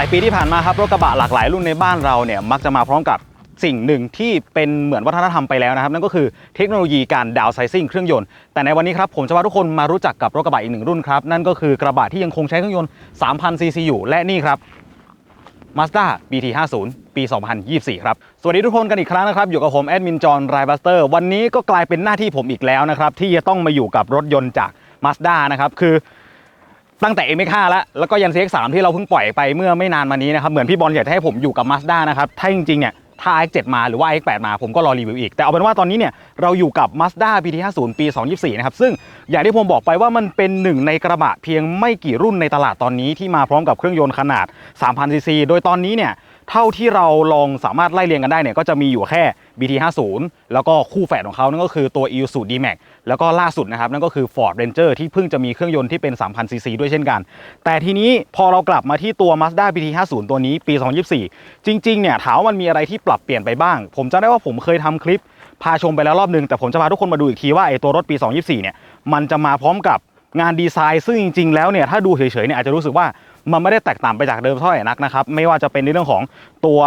หลายปีที่ผ่านมาครับรถกระบะหลากหลายรุ่นในบ้านเราเนี่ยมักจะมาพร้อมกับสิ่งหนึ่งที่เป็นเหมือนวัฒนธรรมไปแล้วนะครับ นั่นก็คือเทคโนโลยีการดาวไซซิ่งเครื่องยนต์ แต่ในวันนี้ครับผมจะพาทุกคนมารู้จักกับรถกระบะอีกหนึ่งรุ่นครับ นั่นก็คือกระบะที่ยังคงใช้เครื่องยนต์ 3,000ซีซีอยู่ และนี่ครับ Mazda BT50 ปี 2024 ครับ สวัสดีทุกคนกันอีกครั้งนะครับ อยู่กับผมแอดมินจอห์นไรบัสเตอร์วันนี้ก็กลายเป็นหน้าที่ผมอีกแล้วนะครับ ที่จะต้องมาอยู่กับรถยนต์จาก Mazda นะครับคือ ตั้งแต่ MX5 แล้วแล้วก็ยัน CX3 ที่เราเพิ่งปล่อยไปเมื่อไม่นานมานี้นะครับเหมือนพี่บอลอยากจะให้ผมอยู่กับ Mazda นะครับถ้าจริงๆเนี่ยถ้า X7 มาหรือว่า X8 มาผมก็รอรีวิวอีก แต่เอาเป็นว่าตอนนี้เนี่ยเราอยู่กับ Mazda PT50 ปี 2024 นะครับ ซึ่งอย่างที่ผมบอกไปว่ามันเป็นหนึ่งในกระบะเพียงไม่กี่รุ่นในตลาดตอนนี้ที่มาพร้อมกับเครื่องยนต์ขนาด 3,000ซีซีโดยตอนนี้เนี่ยเท่าที่เราลองสามารถไล่เรียงกันได้เนี่ยก็จะมีอยู่แค่ BT50 แล้วก็คู่แฝดของเขานั่นก็คือตัว e s u D-Max แล้วก็ล่าสุดนะครับนั่นก็คือ Ford Ranger ที่เพิ่งจะมีเครื่องยนต์ที่เป็น 3,000ซีซีด้วยเช่นกัน แต่ทีนี้พอเรากลับมาที่ตัว Mazda BT50 ตัวนี้ปี 2024 จริงๆเนี่ยถามว่ามันมีอะไรที่ปรับเปลี่ยนไปบ้าง ผมจำได้ว่าผมเคยทำคลิปพาชมไปแล้วรอบนึง แต่ผมจะพาทุกคนมาดูอีกทีว่าไอ้ตัวรถปี 2024 เนี่ยมันจะมาพร้อมกับงานดีไซน์ซึ่งจริงๆ แล้วเนี่ยถ้าดูเฉยๆเนี่ยอาจจะรู้สึกว่า มันไม่ได้แตกต่างไปจากเดิมเท่าไหร่นักนะครับ ไม่ว่าจะเป็นในเรื่องของตัว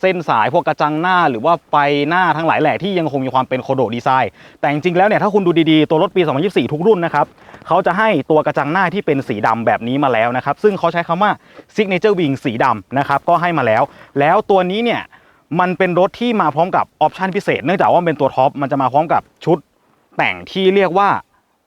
เส้นสายพวกกระจังหน้า หรือว่าไฟหน้าทั้งหลายแหล่ที่ยังคงมีความเป็นโคโดดีไซน์ แต่จริงๆแล้วเนี่ยถ้าคุณดูดีๆ ตัวรถปี 2024 ทุกรุ่นนะครับเขาจะให้ตัวกระจังหน้าที่เป็นสีดำแบบนี้มาแล้วนะครับ ซึ่งเขาใช้คำว่า Signature Wing สีดำนะครับก็ให้มาแล้ว แล้วตัวนี้เนี่ยมันเป็นรถที่มาพร้อมกับออปชันพิเศษ เนื่องจากว่าเป็นตัวท็อปมันจะมาพร้อมกับชุดแต่งที่เรียกว่า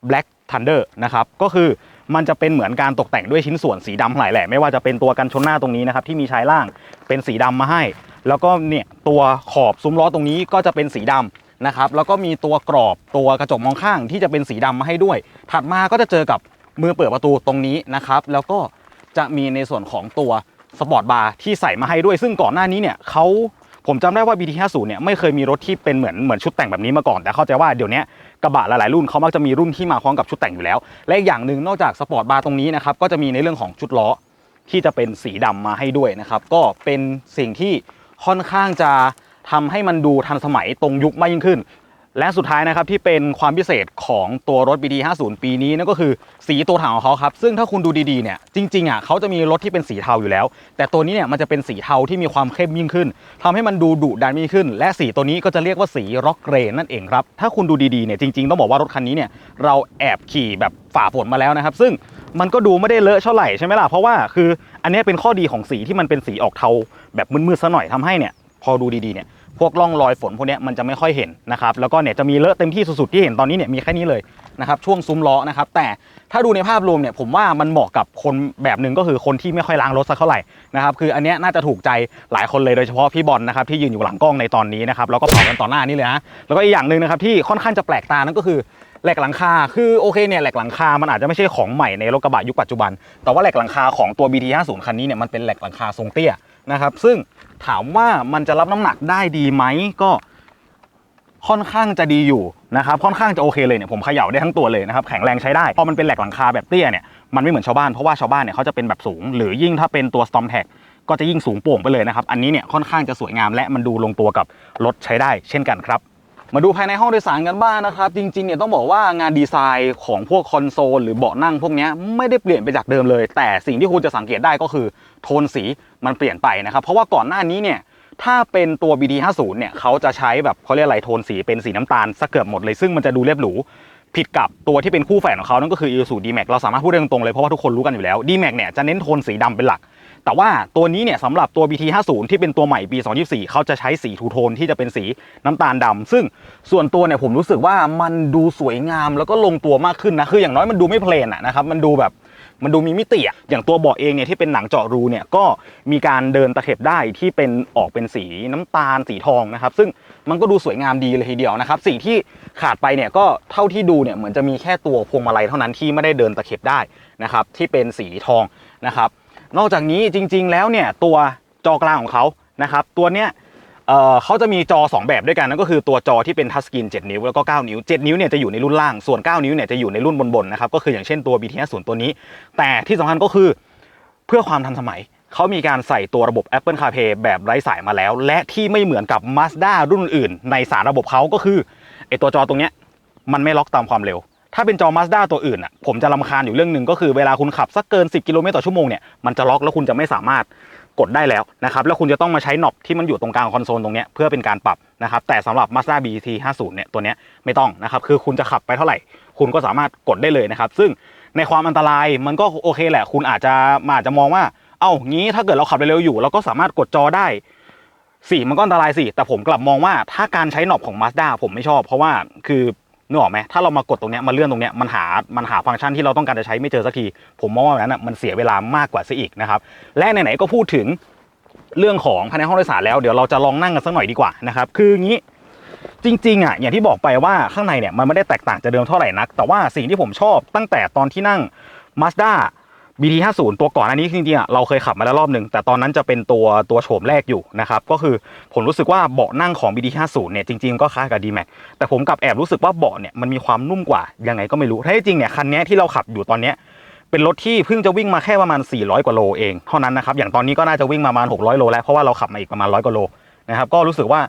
Black Thunder นะครับก็คือ มันจะเป็นเหมือนการตกแต่งด้วยชิ้นส่วนสีดำหลายแหละไม่ว่าจะเป็นตัวกันชนหน้าตรงนี้นะครับที่มีชายล่างเป็นสีดำมาให้ แล้วก็เนี่ยตัวขอบซุ้มล้อตรงนี้ก็จะเป็นสีดำนะครับแล้วก็มีตัวกรอบตัวกระจกมองข้างที่จะเป็นสีดำมาให้ด้วย ถัดมาก็จะเจอกับมือเปิดประตูตรงนี้นะครับแล้วก็จะมีในส่วนของตัวสปอร์ตบาร์ที่ใส่มาให้ด้วยซึ่งก่อนหน้านี้เนี่ยเขา ผมจำได้ว่า BT50 เนี่ยไม่เคยมีรถที่เป็นเหมือนเหมือนชุดแต่งแบบนี้มาก่อน แต่เข้าใจว่าเดี๋ยวนี้กระบะหลายๆรุ่นเขามักจะมีรุ่นที่มาพร้อมกับชุดแต่งอยู่แล้ว และอีกอย่างหนึ่งนอกจากสปอร์ตบาร์ตรงนี้นะครับก็จะมีในเรื่องของชุดล้อที่จะเป็นสีดำมาให้ด้วยนะครับก็เป็นสิ่งที่ค่อนข้างจะทำให้มันดูทันสมัยตรงยุคมากยิ่งขึ้น และสุดท้ายนะครับที่เป็นความพิเศษของตัวรถ BT50 ปีนี้นั่นก็คือสีตัวถังของเขาครับ ซึ่งถ้าคุณดูดีๆเนี่ยจริงๆอะเขาจะมีรถที่เป็นสีเทาอยู่แล้ว แต่ตัวนี้เนี่ยมันจะเป็นสีเทาที่มีความเข้มยิ่งขึ้นทำให้มันดูดุดันยิ่งขึ้น และสีตัวนี้ก็จะเรียกว่าสีร็อกเกรนนั่นเองครับ ถ้าคุณดูดีๆเนี่ยจริงๆต้องบอกว่ารถคันนี้เนี่ยเราแอบขี่แบบฝ่าฝนมาแล้วนะครับซึ่งมันก็ดูไม่ได้เลอะเท่าไหร่ใช่ไหมล่ะเพราะว่าคืออันนี้เป็นข้อดีของสีที่มันเป็นสีออกเทาแบบมืดๆซะหน่อยทำให้เนี่ยพอดูดีๆเนี่ย พวกร่องรอยฝนพวกนี้มันจะไม่ค่อยเห็นนะครับแล้วก็เนี่ยจะมีเลอะเต็มที่สุดๆที่เห็นตอนนี้เนี่ยมีแค่นี้เลยนะครับช่วงซุ้มล้อนะครับแต่ถ้าดูในภาพรวมเนี่ยผมว่ามันเหมาะกับคนแบบหนึ่งก็คือคนที่ไม่ค่อยล้างรถสักเท่าไหร่นะครับคืออันนี้น่าจะถูกใจหลายคนเลยโดยเฉพาะพี่บอลนะครับที่ยืนอยู่หลังกล้องในตอนนี้นะครับแล้วก็เผากันต่อหน้านี่เลยนะแล้วก็อีกอย่างหนึ่งนะครับที่ค่อนข้างจะแปลกตานั่นก็คือแหลกหลังคา คือโอเคเนี่ยแหลกหลังคา มันอาจจะไม่ใช่ของใหม่ในรถกระบะยุคปัจจุบัน แต่ว่าแหลกหลังคาของตัว BT50 คันนี้เนี่ยมันเป็นแหลกหลังคาทรงเตี้ย นะครับ ซึ่งถามว่ามันจะรับน้ำหนักได้ดีไหมก็ค่อนข้างจะดีอยู่นะครับค่อนข้างจะโอเคเลยเนี่ยผมเขย่าได้ทั้งตัวเลยนะครับแข็งแรงใช้ได้พอมันเป็นแหลกหลังคาแบบเตี้ยเนี่ยมันไม่เหมือนชาวบ้านเพราะว่าชาวบ้านเนี่ยเขาจะเป็นแบบสูง หรือยิ่งถ้าเป็นตัว Storm Tag ก็จะยิ่งสูงโป่งไปเลยนะครับอันนี้เนี่ยค่อนข้างจะสวยงามและมันดูลงตัวกับรถใช้ได้เช่นกันครับ มาดูภายในห้องโดยสารกันบ้างนะครับ จริงๆเนี่ยต้องบอกว่างานดีไซน์ของพวกคอนโซลหรือเบาะนั่งพวกนี้ไม่ได้เปลี่ยนไปจากเดิมเลย แต่สิ่งที่คุณจะสังเกตได้ก็คือโทนสีมันเปลี่ยนไปนะครับ เพราะว่าก่อนหน้านี้เนี่ยถ้าเป็นตัว BD50 เนี่ยเขาจะใช้แบบเขาเรียกอะไรโทนสีเป็นสีน้ำตาลสักเกือบหมดเลยซึ่งมันจะดูเรียบหรู ผิดกับตัวที่เป็นคู่แฝดของเขานั่นก็คือ Isuzu D-Max เราสามารถพูดได้ตรงๆเลยเพราะว่าทุกคนรู้กันอยู่แล้ว D-Max เนี่ยจะเน้นโทนสีดำเป็นหลัก แต่ว่าตัวนี้เนี่ยสำหรับตัว BT50 ที่เป็นตัวใหม่ปี 2024 เขาจะใช้สีทูโทนที่จะเป็นสีน้ำตาลดำซึ่งส่วนตัวเนี่ยผมรู้สึกว่ามันดูสวยงามแล้วก็ลงตัวมากขึ้นนะคืออย่างน้อยมันดูไม่เพลนอะนะครับมันดูแบบ มันดูมีมิติอะอย่างตัวเบาะเองเนี่ยที่เป็นหนังเจาะรูเนี่ยก็มีการเดินตะเข็บได้ที่เป็นออกเป็นสีน้ำตาลสีทองนะครับ ซึ่งมันก็ดูสวยงามดีเลยทีเดียวนะครับ สิ่งที่ขาดไปเนี่ยก็เท่าที่ดูเนี่ยเหมือนจะมีแค่ตัวพวงมาลัยเท่านั้นที่ไม่ได้เดินตะเข็บได้นะครับที่เป็นสีทองนะครับ นอกจากนี้จริงๆแล้วเนี่ยตัวจอกลางของเขานะครับตัวเนี้ย เอ่อเขาจะมีจอ 2 แบบด้วยกันนั่นก็คือตัวจอที่เป็นทัชสกรีน7 นิ้วแล้วก็ 9 นิ้ว 7 นิ้วเนี่ยจะอยู่ในรุ่นล่างส่วน 9 นิ้วเนี่ยจะอยู่ในรุ่นบนๆนะครับก็คืออย่างเช่นตัว BT50 ตัวนี้ แต่ที่สำคัญก็คือเพื่อความทันสมัยเขามีการใส่ตัวระบบ Apple CarPlay แบบไร้สายมาแล้ว และที่ไม่เหมือนกับ Mazda รุ่นอื่น ในสารระบบเขาก็คือไอตัวจอตรงเนี้ยมันไม่ล็อกตามความเร็ว ถ้าเป็นจอ Mazda ตัวอื่นอะผมจะรำคาญอยู่เรื่องหนึ่งก็คือเวลาคุณขับสักเกิน 10 กิโลเมตรต่อชั่วโมงเนี่ยมันจะล็อกแล้วคุณจะไม่สามารถ กดได้แล้วนะครับแล้วคุณจะต้องมาใช้น็อปที่มันอยู่ตรงกลางคอนโซลตรงนี้เพื่อเป็นการปรับนะครับแต่สำหรับ Mazda BT 50เนี่ยตัวนี้ไม่ต้องนะครับคือคุณจะขับไปเท่าไหร่ คุณก็สามารถกดได้เลยนะครับซึ่งในความอันตรายมันก็โอเคแหละ คุณอาจจะมาอาจจะมองว่า เอ้างี้ถ้าเกิดเราขับเร็วๆอยู่ เราก็สามารถกดจอได้สี่มันก็อันตรายสิแต่ผมกลับมองว่าถ้าการใช้หนอบของ Mazda ผมไม่ชอบ เพราะว่าคือ นึกออกไหมถ้าเรามากดตรงเนี้ยมาเลื่อนตรงเนี้ยมันหามันหาฟังก์ชันที่เราต้องการจะใช้ไม่เจอสักที ผมมองว่าแบบนั้นนะมันเสียเวลามากกว่าซะอีกนะครับและไหนๆก็พูดถึงเรื่องของภายในห้องโดยสารแล้วเดี๋ยวเราจะลองนั่งกันสักหน่อยดีกว่านะครับคืองี้จริงๆอะอย่างที่บอกไปว่าข้างในเนี่ยมันไม่ได้แตกต่างจากเดิมเท่าไหร่นัก แต่ว่าสิ่งที่ผมชอบตั้งแต่ตอนที่นั่ง Mazda BT 50 ตัวก่อนอันนี้จริงๆอะเราเคยขับมาแล้วรอบหนึ่งแต่ตอนนั้นจะเป็นตัวตัวโฉมแรกอยู่นะครับก็คือผมรู้สึกว่าเบาะนั่งของ BT 50 เนี่ยจริงๆก็คล้ายกับ D-Max แต่ผมกลับแอบรู้สึกว่าเบาะเนี่ยมันมีความนุ่มกว่ายังไงก็ไม่รู้ถ้าที่จริงเนี่ยคันนี้ที่เราขับอยู่ตอนเนี้ยเป็นรถที่เพิ่งจะวิ่งมาแค่ประมาณ 400 กว่าโลเองเท่านั้นนะครับอย่างตอนนี้ก็น่าจะวิ่งมาประมาณ 600 โลแล้วเพราะว่าเราขับมาอีกประมาณ 100 กว่าโลนะครับก็รู้สึกว่า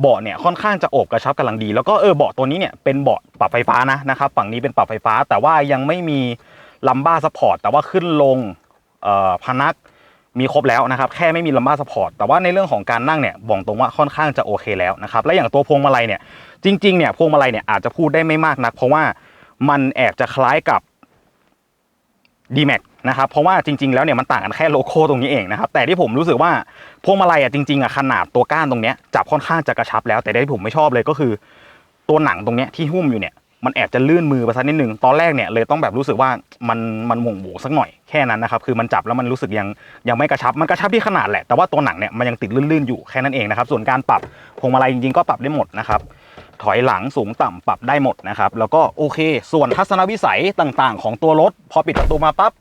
เบาะเนี่ยค่อนข้างจะโอบกระชับกำลังดี แล้วก็เออเบาะตัวนี้เนี่ยเป็นเบาะปรับไฟฟ้านะนะครับฝั่งนี้เป็นปรับไฟฟ้าแต่ว่ายังไม่มี ลัมบ้าซัพพอร์ตแต่ว่าขึ้นลงพนักมีครบแล้วนะครับ แค่ไม่มีลัมบ้าซัพพอร์ตแต่ว่าในเรื่องของการนั่งเนี่ยบอกตรงว่าค่อนข้างจะโอเคแล้วนะครับ และอย่างตัวพวงมาลัยเนี่ยจริงๆเนี่ยพวงมาลัยเนี่ยอาจจะพูดได้ไม่มากนัก เพราะว่ามันแอบจะคล้ายกับ d m a x นะครับเพราะว่าจริงๆแล้วเนี่ยมันต่างกันแค่โลโก้ตรงนี้เองนะครับแต่ที่ผมรู้สึกว่าพวงมาลัยอะจริงๆอะขนาดตัวก้านตรงเนี้ยจับค่อนข้างจะกระชับแล้ว แต่ที่ผมไม่ชอบเลยก็คือ ตัวหนังตรงเนี้ยที่หุ้มอยู่เนี่ย มันแอบจะลื่นมือไปสักนิดหนึ่งตอนแรกเนี่ยเลยต้องแบบรู้สึกว่ามันมันหม่งหมูสักหน่อยแค่นั้นนะครับคือมันจับแล้วมันรู้สึกยังยังไม่กระชับมันกระชับที่ขนาดแหละแต่ว่าตัวหนังเนี่ยมันยังติดลื่นๆอยู่แค่นั้นเองนะครับส่วนการปรับพวงมาลัยจริงๆก็ปรับได้หมดนะครับถอยหลังสูงต่ำปรับได้หมดนะครับแล้วก็โอเค ส่วนทัศนวิสัยต่างๆ ของตัวรถ พอปิดประตูมาปั๊บ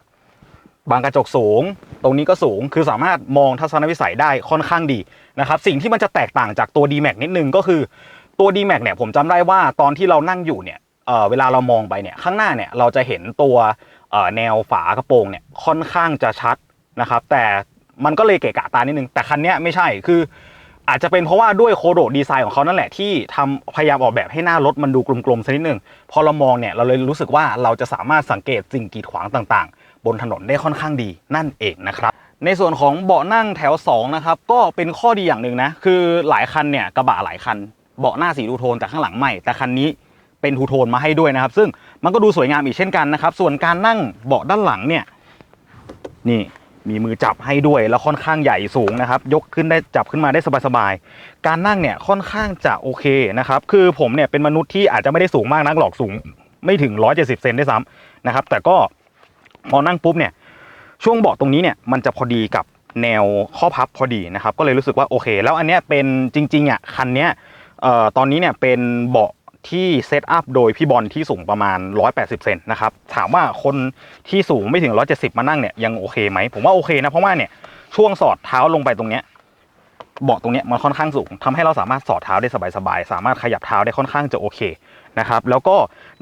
บางกระจกสูง ตรงนี้ก็สูงคือสามารถมองทัศนวิสัยได้ค่อนข้างดีนะครับสิ่งที่มันจะแตกต่างจากตัว d m a x นิดนึงก็คือตัว d m a x เนี่ยผมจำได้ว่าตอนที่เรานั่งอยู่เนี่ย เวลาเรามองไปเนี่ยข้างหน้าเนี่ยเราจะเห็นตัวแนวฝากระโปรงเนี่ยค่อนข้างจะชัดนะครับแต่มันก็เลยเกะกะตานิดนึงแต่คันนี้ไม่ใช่คืออาจจะเป็นเพราะว่าด้วยโคโดดีไซน์ของเขานั่นแหละที่ทำพยายามออกแบบให้หน้ารถมันดูกลมๆสักนิดนึงพอเรามองเนี่ยเราเลยรู้สึกว่าเราจะสามารถสังเกตสิ่งกีดขวางต่างๆ บนถนนได้ค่อนข้างดีนั่นเองนะครับ ในส่วนของเบาะนั่งแถว2นะครับก็เป็นข้อดีอย่างหนึ่งนะคือหลายคันเนี่ยกระบะหลายคันเบาะหน้าสีทูโทนแต่ข้างหลังไม่แต่คันนี้ เป็นทูโทนมาให้ด้วยนะครับ ซึ่งมันก็ดูสวยงามอีกเช่นกันนะครับ ส่วนการนั่งเบาะด้านหลังเนี่ยนี่มีมือจับให้ด้วยแล้วค่อนข้างใหญ่สูงนะครับ ยกขึ้นได้จับขึ้นมาได้สบายๆ การนั่งเนี่ยค่อนข้างจะโอเคนะครับ คือผมเนี่ยเป็นมนุษย์ที่อาจจะไม่ได้สูงมากนักหรอกสูง ไม่ถึง 170 เซนได้ซ้ำนะครับ แต่ก็พอนั่งปุ๊บเนี่ยช่วงเบาะตรงนี้เนี่ยมันจะพอดีกับแนวข้อพับพอดีนะครับ ก็เลยรู้สึกว่าโอเค แล้วอันเนี้ยเป็นจริงๆอะคันเนี้ยเอ่อตอนนี้เนี่ยเป็นเบาะ ที่เซตอัพโดยพี่บอลที่สูงประมาณ 180 เซนนะครับ ถามว่าคนที่สูงไม่ถึง 170 มานั่งเนี่ยยังโอเคไหม ผมว่าโอเคนะ เพราะว่าเนี่ยช่วงสอดเท้าลงไปตรงเนี้ยเบาะตรงเนี้ยมันค่อนข้างสูงทำให้เราสามารถสอดเท้าได้สบายๆ สามารถขยับเท้าได้ค่อนข้างจะโอเคนะครับแล้วก็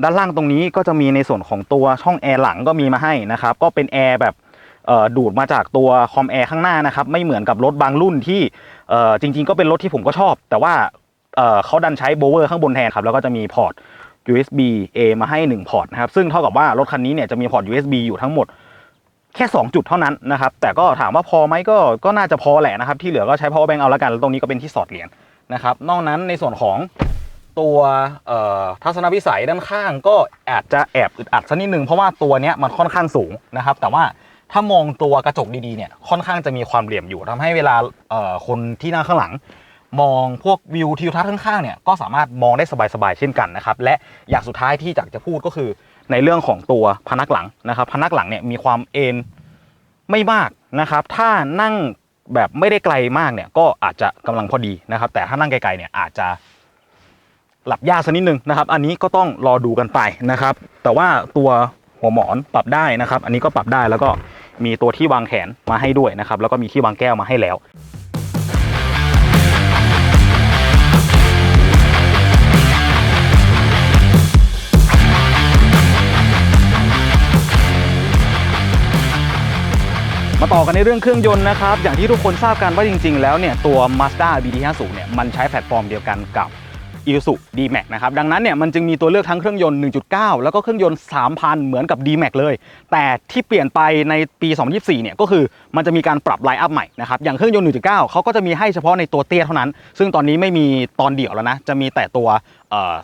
ด้านล่างตรงนี้ก็จะมีในส่วนของตัวช่องแอร์หลังก็มีมาให้นะครับก็เป็นแอร์แบบดูดมาจากตัวคอมแอร์ข้างหน้านะครับไม่เหมือนกับรถบางรุ่นที่จริง ๆ ก็เป็นรถที่ผมก็ชอบ แต่ว่า เขาดันใช้โบเวอร์ข้างบนแทนครับแล้วก็จะมีพอร์ต USB A มาให้ 1 พอร์ตนะครับซึ่งเท่ากับว่ารถคันนี้เนี่ยจะมีพอร์ต USB อยู่ทั้งหมดแค่ 2 จุดเท่านั้นนะครับแต่ก็ถามว่าพอไหมก็ก็น่าจะพอแหละนะครับที่เหลือก็ใช้ power bank เอาละกันแล้วตรงนี้ก็เป็นที่สอดเหรียญนะครับนอกนั้นในส่วนของตัวทัศนวิสัยด้านข้างก็อาจจะแอบอึดอัดสักนิดนึงเพราะว่าตัวเนี้ยมันค่อนข้างสูงนะครับแต่ว่าถ้ามองตัวกระจกดีๆเนี่ยค่อนข้างจะมีความเหลี่ยมอยู่ทำให้เวลาคนที่นั่งข้างหลัง มองพวกวิวทิวทัศน์ข้างๆเนี่ยก็สามารถมองได้สบายๆเช่นกันนะครับและอย่างสุดท้ายที่อยากจะพูดก็คือในเรื่องของตัวพนักหลังนะครับพนักหลังเนี่ยมีความเอนไม่มากนะครับ ถ้านั่งแบบไม่ได้ไกลมากเนี่ยก็อาจจะกำลังพอดีนะครับ แต่ถ้านั่งไกลๆเนี่ยอาจจะหลับยากสักนิดนึงนะครับ อันนี้ก็ต้องรอดูกันไปนะครับ แต่ว่าตัวหัวหมอนปรับได้นะครับ อันนี้ก็ปรับได้แล้วก็มีตัวที่วางแขนมาให้ด้วยนะครับ แล้วก็มีที่วางแก้วมาให้แล้ว มาต่อกันในเรื่องเครื่องยนต์นะครับ อย่างที่ทุกคนทราบกันว่าจริง ๆ แล้วเนี่ยตัว Mazda BT50 เนี่ยมันใช้แพลตฟอร์มเดียวกันกับ Isuzu D-Max นะครับดังนั้นเนี่ยมันจึงมีตัวเลือกทั้งเครื่องยนต์ 1.9 แล้วก็เครื่องยนต์ 3,000 เหมือนกับ D-Max เลย แต่ที่เปลี่ยนไปในปี 2024 เนี่ยก็คือมันจะมีการปรับไลน์อัพใหม่นะครับอย่างเครื่องยนต์ 1.9 เขาก็จะมีให้เฉพาะในตัวเตี้ยเท่านั้น ซึ่งตอนนี้ไม่มีตอนเดี่ยวแล้วนะ จะมีแต่ตัวเอ่อ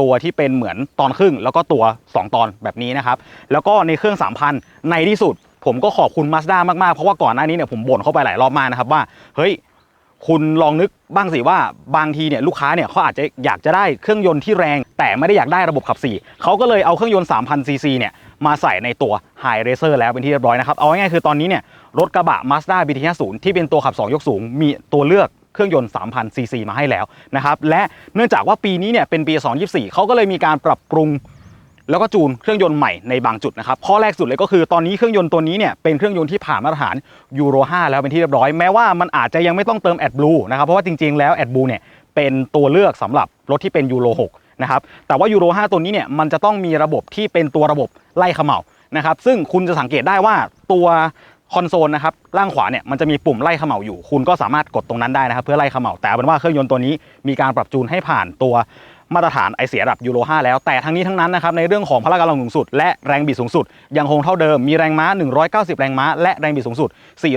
ตัวที่เป็นเหมือนตอนครึ่ง แล้วก็ตัว 2 ตอนแบบนี้นะครับแล้วก็ในเครื่อง 3,000 ในที่สุด ผมก็ขอบคุณ Mazda มากๆ เพราะว่าก่อนหน้านี้เนี่ยผมบ่นเข้าไปหลายรอบมากนะครับว่า เฮ้ย คุณลองนึกบ้างสิว่าบางทีเนี่ยลูกค้าเนี่ยเขาอาจจะอยากจะได้เครื่องยนต์ที่แรง แต่ไม่ได้อยากได้ระบบขับ4เขาก็เลยเอาเครื่องยนต์ 3,000 ซีซีเนี่ยมาใส่ในตัว High Racer แล้วเป็นที่เรียบร้อยนะครับ เอาง่ายๆคือตอนนี้เนี่ยรถกระบะ Mazda BT50 ที่เป็นตัวขับ 2 ยกสูง มีตัวเลือกเครื่องยนต์ 3,000 ซีซีมาให้แล้วนะครับ และเนื่องจากว่าปีนี้เนี่ยเป็นปี 2024 เขาก็เลยมีการปรับปรุง แล้วก็จูนเครื่องยนต์ใหม่ในบางจุดนะครับข้อแรกสุดเลยก็คือตอนนี้เครื่องยนต์ตัวนี้เนี่ยเป็นเครื่องยนต์ที่ผ่านมาตรฐานยูโร 5 แล้วเป็นที่เรียบร้อยแม้ว่ามันอาจจะยังไม่ต้องเติม AdBlue นะครับเพราะว่าจริงๆแล้ว AdBlue เนี่ยเป็นตัวเลือกสำหรับรถที่เป็นยูโร 6 นะครับแต่ว่ายูโร 5 ตัวนี้เนี่ยมันจะต้องมีระบบที่เป็นตัวระบบไล่เขม่านะครับซึ่งคุณจะสังเกตได้ว่าตัวคอนโซลนะครับล่างขวาเนี่ยมันจะมีปุ่มไล่เขม่าอยู่ คุณก็สามารถกดตรงนั้นได้นะครับ เพื่อไล่เขม่าแต่เป็นว่าเครื่องยนต์ตัวนี้มีการปรับจูนให้ผ่านตัว มาตรฐานไอเสียระดับยูโร 5 แล้ว แต่ทั้งนี้ทั้งนั้นนะครับในเรื่องของพละกำลังสูงสุด และแรงบิดสูงสุด ยังคงเท่าเดิมมีแรงม้า 190 แรงม้า และแรงบิดสูงสุด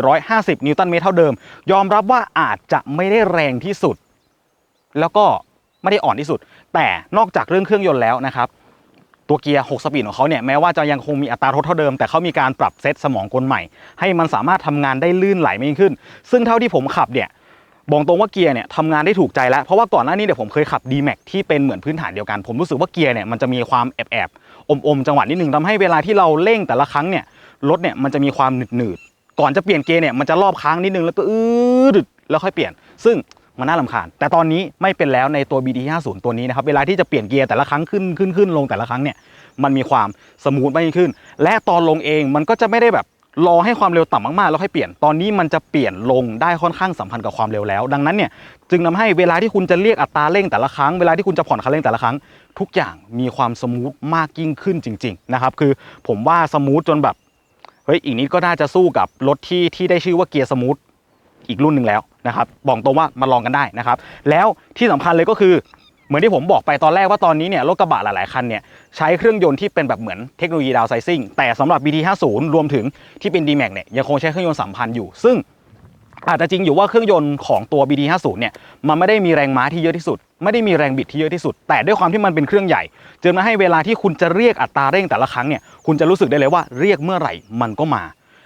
450 นิวตันเมตรเท่าเดิม ยอมรับว่าอาจจะไม่ได้แรงที่สุด แล้วก็ไม่ได้อ่อนที่สุด แต่นอกจากเรื่องเครื่องยนต์แล้วนะครับตัวเกียร์ 6 สปีดของเขาเนี่ยแม้ว่าจะยังคงมีอัตราทดเท่าเดิม แต่เขามีการปรับเซตสมองกลใหม่ ให้มันสามารถทำงานได้ลื่นไหลมากยิ่งขึ้น ซึ่งเท่าที่ผมขับเนี่ย บอกตรงว่าเกียร์เนี่ยทำงานได้ถูกใจแล้ว เพราะว่าก่อนหน้านี้เนี่ยวผมเคยขับ D-Max ที่เป็นเหมือนพื้นฐานเดียวกัน ผมรู้สึกว่าเกียร์เนี่ยมันจะมีความแอบแอบอมอมๆจังหวะนิดนึงทำให้เวลาที่เราเร่งแต่ละครั้งเนี่ยรถเนี่ยมันจะมีความหนืดหนืดก่อนจะเปลี่ยนเกียร์เนี่ยมันจะรอบค้างนิดนึงแล้วก็อืดแล้วค่อยเปลี่ยน ซึ่งมันน่าลำคาญ แต่ตอนนี้ไม่เป็นแล้วในตัว BT50 ตัวนี้นะครับ เวลาที่จะเปลี่ยนเกียร์แต่ละครั้งขึ้นขึ้นขึ้นลงแต่ละครั้งเนี่ย มันมีความสมูทมากยิ่งขึ้น และตอนลงเองมันก็จะไม่ได้แบบ รอให้ความเร็วต่ำมากๆ แล้วค่อยเปลี่ยน ตอนนี้มันจะเปลี่ยนลงได้ค่อนข้างสัมพันธ์กับความเร็วแล้ว ดังนั้นเนี่ยจึงทำให้เวลาที่คุณจะเรียกอัตราเร่งแต่ละครั้ง เวลาที่คุณจะผ่อนคันเร่งแต่ละครั้ง ทุกอย่างมีความสมูทมากยิ่งขึ้นจริง ๆ นะครับ คือผมว่าสมูทจนแบบ เฮ้ย อีกนิดก็น่าจะสู้กับรถที่ที่ได้ชื่อว่าเกียร์สมูทอีกรุ่นหนึ่งแล้วนะครับ บอกตรงว่ามาลองกันได้นะครับ แล้วที่สำคัญเลยก็คือ เหมือนที่ผมบอกไปตอนแรกว่าตอนนี้เนี่ยรถกระบะหลายๆคันเนี่ยใช้เครื่องยนต์ที่เป็นแบบเหมือนเทคโนโลยีดาวไซซิ่งแต่สำหรับ BT50 รวมถึงที่เป็น D-Max เนี่ยยังคงใช้เครื่องยนต์3,000อยู่ ซึ่งอาจจะจริงอยู่ว่าเครื่องยนต์ของตัว BT50 เนี่ยมันไม่ได้มีแรงม้าที่เยอะที่สุด ไม่ได้มีแรงบิดที่เยอะที่สุด แต่ด้วยความที่มันเป็นเครื่องใหญ่จึงทำให้เวลาที่คุณจะเรียกอัตราเร่งแต่ละครั้งเนี่ยคุณจะรู้สึกได้เลยว่าเรียกเมื่อไหร่มันก็มา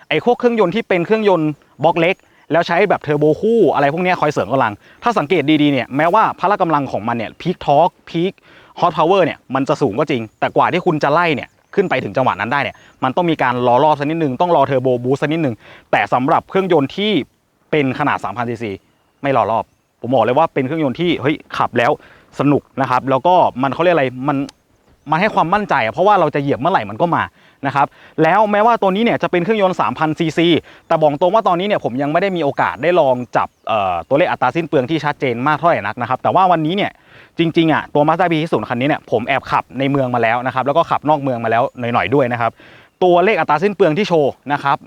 ไอ้พวกเครื่องยนต์ที่เป็นเครื่องยนต์บล็อกเล็ก แล้วใช้แบบเทอร์โบคู่อะไรพวกนี้คอยเสริมกำลัง ถ้าสังเกตดีๆเนี่ยแม้ว่าพละกำลังของมันเนี่ยพีคทอร์กพีคฮอตพาวเวอร์เนี่ยมันจะสูงก็จริง แต่กว่าที่คุณจะไล่เนี่ยขึ้นไปถึงจังหวะนั้นได้เนี่ยมันต้องมีการรอรอบสักนิดนึงต้องรอเทอร์โบบูสสักนิดนึงแต่สำหรับเครื่องยนต์ที่เป็นขนาด 3,000ซีซีไม่รอรอบ ผมบอกเลยว่าเป็นเครื่องยนต์ที่เฮ้ยขับแล้วสนุกนะครับแล้วก็มันเขาเรียกอะไรมันมันให้ความมั่นใจเพราะว่าเราจะเหยียบเมื่อไหร่มันก็มา นะครับแล้วแม้ว่าตัวนี้เนี่ยจะเป็นเครื่องยนต์ 3,000 ซีซี แต่บอกตรงว่าตอนนี้เนี่ยผมยังไม่ได้มีโอกาสได้ลองจับตัวเลขอัตราสิ้นเปลืองที่ชัดเจนมากเท่าไหร่นักนะครับแต่ว่าวันนี้เนี่ยจริงๆอะตัว Mazda BT ศูนย์คันนี้เนี่ยผมแอบขับในเมืองมาแล้วนะครับแล้วก็ขับนอกเมืองมาแล้วหน่อยๆด้วยนะครับตัวเลขอัตราสิ้นเปลืองที่โชว์นะครับ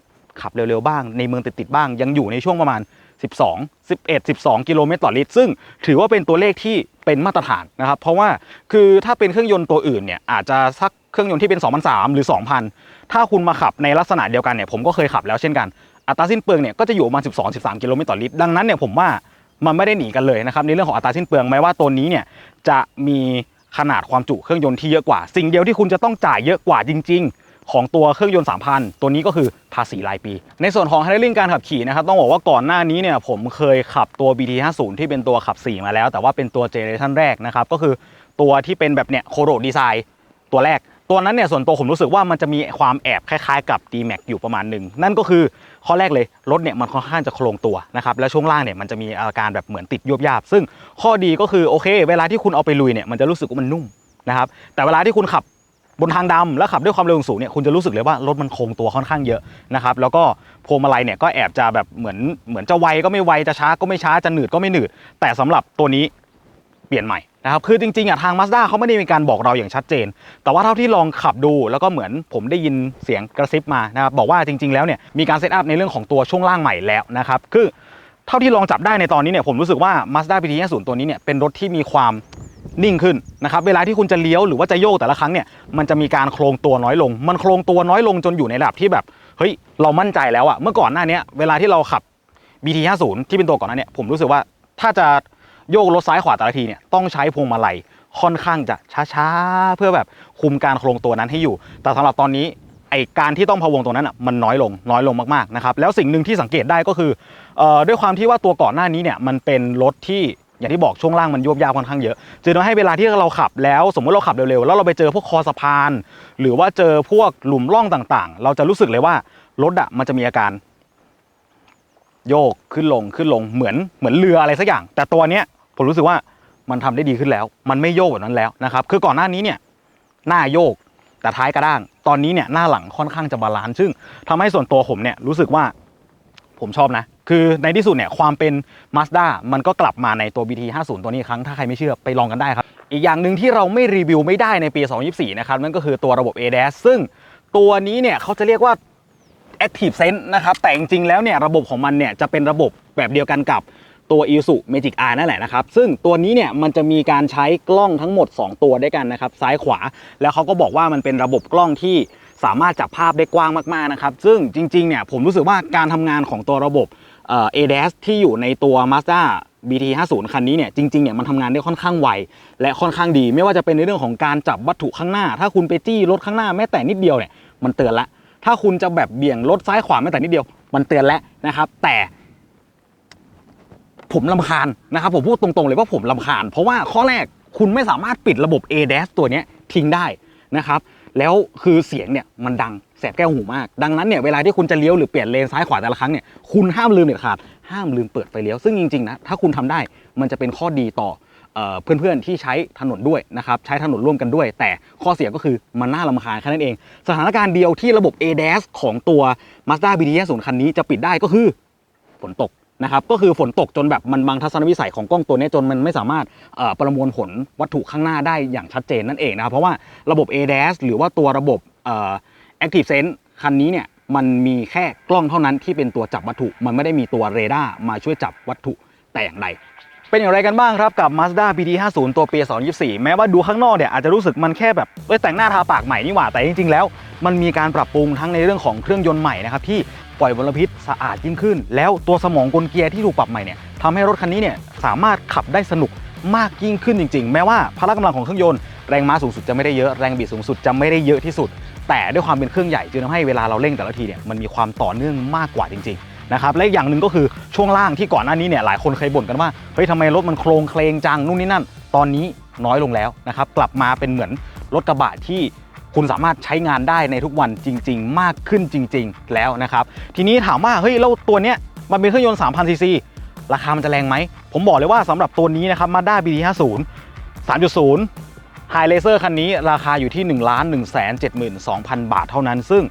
ขับเร็วๆบ้างในเมืองติดๆบ้างยังอยู่ในช่วงประมาณ 12 11 12 กิโลเมตรต่อลิตรซึ่งถือว่าเป็นตัวเลขที่ เป็นมาตรฐานนะครับ เพราะว่าคือถ้าเป็นเครื่องยนต์ตัวอื่นเนี่ยอาจจะสักเครื่องยนต์ที่เป็น2,003หรือ 2,000 ถ้าคุณมาขับในลักษณะเดียวกันเนี่ยผมก็เคยขับแล้วเช่นกันอัตราสิ้นเปลืองเนี่ยก็จะอยู่ประมาณ12 13 กิโลเมตรต่อลิตรดังนั้นเนี่ยผมว่ามันไม่ได้หนีกันเลยนะครับในเรื่องของอัตราสิ้นเปลืองแม้ว่าตัวนี้เนี่ยจะมีขนาดความจุเครื่องยนต์ที่เยอะกว่า สิ่งเดียวที่คุณจะต้องจ่ายเยอะกว่าจริง ๆ ของตัวเครื่องยนต์ 3,000 ตัวนี้ก็คือภาษีรายปี ในส่วนของ handling การขับขี่นะครับต้องบอกว่าก่อนหน้านี้เนี่ยผมเคยขับตัว BT50 ที่เป็นตัวขับ 4 มาแล้ว แต่ว่าเป็นตัวเจเนอเรชันแรกนะครับก็คือตัวที่เป็นแบบเนี่ยโคโรดีไซน์ตัวแรกตัวนั้นเนี่ยส่วนตัวผมรู้สึกว่ามันจะมีความแอบคล้ายๆกับ D-Max อยู่ประมาณหนึ่งนั่นก็คือข้อแรกเลยรถเนี่ยมันค่อนข้างจะโครงตัวนะครับแล้วช่วงล่างเนี่ยมันจะมีอาการแบบเหมือนติดยบยาบ ซึ่งข้อดีก็คือโอเค เวลาที่คุณเอาไปลุยเนี่ยมันจะรู้สึกว่ามันนุ่มนะครับแต่เวลาที่คุณขับ บนทางดำแล้วขับด้วยความเร็วสูงเนี่ยคุณจะรู้สึกเลยว่ารถมันโค้งตัวค่อนข้างเยอะนะครับแล้วก็พวงมาลัยเนี่ยก็แอบจะแบบเหมือนเหมือนจะไวก็ไม่ไวจะช้าก็ไม่ช้าจะหนืดก็ไม่หนืด แต่สำหรับตัวนี้เปลี่ยนใหม่นะครับคือจริงๆอะทาง Mazda เขาไม่ได้มีการบอกเราอย่างชัดเจน แต่ว่าเท่าที่ลองขับดูแล้วก็เหมือนผมได้ยินเสียงกระซิบมานะครับบอกว่าจริง ๆ แล้วเนี่ยมีการเซตอัพในเรื่องของตัวช่วงล่างใหม่แล้วนะครับคือเท่าที่ลองจับได้ในตอนนี้เนี่ยผมรู้สึกว่า Mazda BT50 ตัวนี้เนี่ยเป็นรถที่มีความ นิ่งขึ้นนะครับเวลาที่คุณจะเลี้ยวหรือว่าจะโยกแต่ละครั้งเนี่ยมันจะมีการโครงตัวน้อยลง มันโครงตัวน้อยลงจนอยู่ในระดับที่แบบเฮ้ยเรามั่นใจแล้วอะเมื่อก่อนหน้านี้เวลาที่เราขับ BT 50 ที่เป็นตัวก่อนหน้านี้ผมรู้สึกว่าถ้าจะโยกรถซ้ายขวาแต่ละทีเนี่ยต้องใช้พวงมาลัยค่อนข้างจะช้าๆ เพื่อแบบคุมการโครงตัวนั้นให้อยู่ แต่สำหรับตอนนี้ไอการที่ต้องพะวงตรงนั้นอะมันน้อยลงน้อยลงมากๆนะครับแล้วสิ่งหนึ่งที่สังเกตได้ก็คือออด้วยความที่ว่าตัวก่อนหน้านี้เนี่ยมันเป็นรถที่ อย่างที่บอกช่วงล่างมันยวบยาวค่อนข้างเยอะจึงทำให้เวลาที่เราขับแล้วสมมติเราขับเร็วๆแล้วเราไปเจอพวกคอสะพาน หรือว่าเจอพวกหลุมร่องต่างๆ เราจะรู้สึกเลยว่ารถอะมันจะมีอาการโยกขึ้นลงขึ้นลงเหมือนเหมือนเรืออะไรสักอย่าง แต่ตัวเนี้ยผมรู้สึกว่ามันทำได้ดีขึ้นแล้ว มันไม่โยกแบบนั้นแล้วนะครับ คือก่อนหน้านี้เนี่ยหน้าโยกแต่ท้ายกระด้าง ตอนนี้เนี่ยหน้าหลังค่อนข้างจะบาลานซ์ซึ่งทำให้ส่วนตัวผมเนี่ยรู้สึกว่าผมชอบนะ คือในที่สุดเนี่ยความเป็น Mazda มันก็กลับมาในตัว BT 50 ตัวนี้อีกครั้งถ้าใครไม่เชื่อไปลองกันได้ครับ อีกอย่างหนึ่งที่เราไม่รีวิวไม่ได้ในปี 2024 นะครับนั่นก็คือตัวระบบ ADAS ซึ่งตัวนี้เนี่ยเขาจะเรียกว่า Active Sense นะครับแต่จริงๆแล้วเนี่ยระบบของมันเนี่ยจะเป็นระบบแบบเดียวกันกับตัว i s u Magic R นั่นแหละนะครับ ซึ่งตัวนี้เนี่ยมันจะมีการใช้กล้องทั้งหมด 2 ตัวด้วยกันนะครับ ซ้ายขวา แล้วเขาก็บอกว่ามันเป็นระบบกล้องที่สามารถจับภาพได้กว้างมากๆนะครับ ซึ่งจริงๆเนี่ยผมรู้สึกว่าการทำงานของตัวระบบ เอ่อ ADAS ที่อยู่ในตัว Mazda BT 50 คันนี้เนี่ยจริงๆเนี่ยมันทำงานได้ค่อนข้างไว และค่อนข้างดี ไม่ว่าจะเป็นในเรื่องของการจับวัตถุข้างหน้า ถ้าคุณไปจี้รถข้างหน้าแม้แต่นิดเดียวเนี่ยมันเตือนละ ถ้าคุณจะแบบเบี่ยงรถซ้ายขวาแม้แต่นิดเดียว มันเตือนแล้วนะครับ แต่ ผมลำคาญนะครับผมพูดตรงๆเลยว่าผมลำคาญ เพราะว่าข้อแรกคุณไม่สามารถปิดระบบ ADAS ตัวนี้ทิ้งได้นะครับ แล้วคือเสียงเนี่ยมันดังแสบแก้วหูมาก ดังนั้นเนี่ยเวลาที่คุณจะเลี้ยวหรือเปลี่ยนเลนซ้ายขวาแต่ละครั้งเนี่ยคุณห้ามลืมเด็ดขาดห้ามลืมเปิดไฟเลี้ยวซึ่งจริงๆนะถ้าคุณทำได้มันจะเป็นข้อดีต่อเออเพื่อนๆที่ใช้ถนนด้วยนะครับใช้ถนนร่วมกันด้วย แต่ข้อเสียก็คือมันน่าลำคาญแค่นั้นเอง สถานการณ์เดียวที่ระบบ ADAS ของตัว Mazda BT 50คันนี้จะปิดได้ก็คือฝนตก นะครับก็คือฝนตกจนแบบมันบังทัศนวิสัยของกล้องตัวนี้จนมันไม่สามารถประมวลผลวัตถุข้างหน้าได้อย่างชัดเจนนั่นเองนะครับเพราะว่าระบบ ADAS หรือว่าตัวระบบเอ่อ Active Sense คันนี้เนี่ยมันมีแค่กล้องเท่านั้นที่เป็นตัวจับวัตถุ มันไม่ได้มีตัวเรดาร์มาช่วยจับวัตถุแต่อย่างใด เป็นอย่างไรกันบ้างครับกับ Mazda BT 50 ตัวปี 2024 แม้ว่าดูข้างนอกเนี่ยอาจจะรู้สึกมันแค่แบบเอ้ยแต่งหน้าทาปากใหม่นี่หว่าแต่จริงๆแล้ว มันมีการปรับปรุงทั้งในเรื่องของเครื่องยนต์ใหม่นะครับที่ ปล่อยมลพิษสะอาดยิ่งขึ้น แล้วตัวสมองกลเกียร์ที่ถูกปรับใหม่เนี่ยทำให้รถคันนี้เนี่ยสามารถขับได้สนุกมากยิ่งขึ้นจริง ๆ แม้ว่าพละกำลังของเครื่องยนต์แรงม้าสูงสุดจะไม่ได้เยอะแรงบิดสูงสุดจะไม่ได้เยอะที่สุด แต่ด้วยความเป็นเครื่องใหญ่จึงทำให้เวลาเราเร่งแต่ละทีเนี่ยมันมีความต่อเนื่องมากกว่าจริงๆนะครับและอีกอย่างหนึ่งก็คือช่วงล่างที่ก่อนหน้านี้เนี่ยหลายคนเคยบ่นกันว่าเฮ้ยทำไมรถมันโครงเคลงจังนู่นนี่นั่น ตอนนี้น้อยลงแล้วนะครับกลับมาเป็นเหมือนรถกระบะที่ คุณสามารถใช้งานได้ในทุกวันจริง ๆ มากขึ้นจริง ๆ แล้วนะครับ ทีนี้ถามว่าเฮ้ยแล้วตัวเนี้ยมันเป็นเครื่องยนต์3,000ซีซีราคามันจะแรงไหม ผมบอกเลยว่าสำหรับตัวนี้นะครับ Mazda BT50 3.0ไฮเลเซอร์คันนี้ราคาอยู่ที่1 1 7 2 0 0 0บาทเท่านั้น ซึ่ง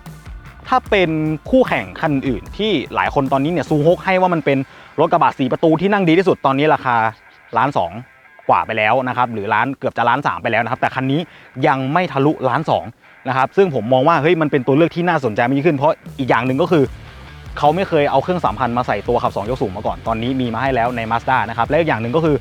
ถ้าเป็นคู่แข่งคันอื่น ที่หลายคนตอนนี้เนี่ยซูฮกให้ว่ามันเป็นรถกระบะสีประตูที่นั่งดีที่สุดตอนนี้ราคาล้านสอง กว่าไปแล้วนะครับหรือล้านเกือบจะล้านสามไปแล้วนะครับแต่คันนี้ยังไม่ทะลุล้านสองนะครับซึ่งผมมองว่าเฮ้ยมันเป็นตัวเลือกที่น่าสนใจมากยิ่งขึ้นเพราะอีกอย่างหนึ่งก็คือเขาไม่เคยเอาเครื่องสามพันมาใส่ตัวขับ2ยกสูงมาก่อนตอนนี้มีมาให้แล้วใน Mazda นะครับและอีกอย่างหนึ่งก็คือ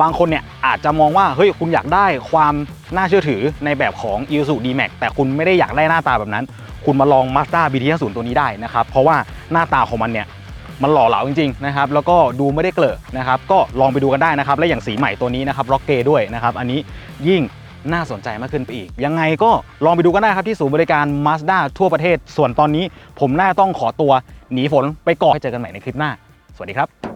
บางคนเนี่ยอาจจะมองว่าเฮ้ยคุณอยากได้ความน่าเชื่อถือในแบบของ i s u D-Max แต่คุณไม่ได้อยากได้หน้าตาแบบนั้น คุณมาลอง Mazda BT50 ตัวนี้ได้นะครับเพราะว่าหน้าตาของมันเนี่ย มันหล่อเหลาจริงๆนะครับแล้วก็ดูไม่ได้เกลอะนะครับก็ลองไปดูกันได้นะครับและอย่างสีใหม่ตัวนี้นะครับร็อกเกด้วยนะครับอันนี้ยิ่งน่าสนใจมากขึ้นไปอีก ยังไงก็ลองไปดูกันได้ครับที่ศูนย์บริการ Mazda ทั่วประเทศ ส่วนตอนนี้ผมน่าต้องขอตัวหนีฝนไปก่อนให้เจอกันใหม่ในคลิปหน้า สวัสดีครับ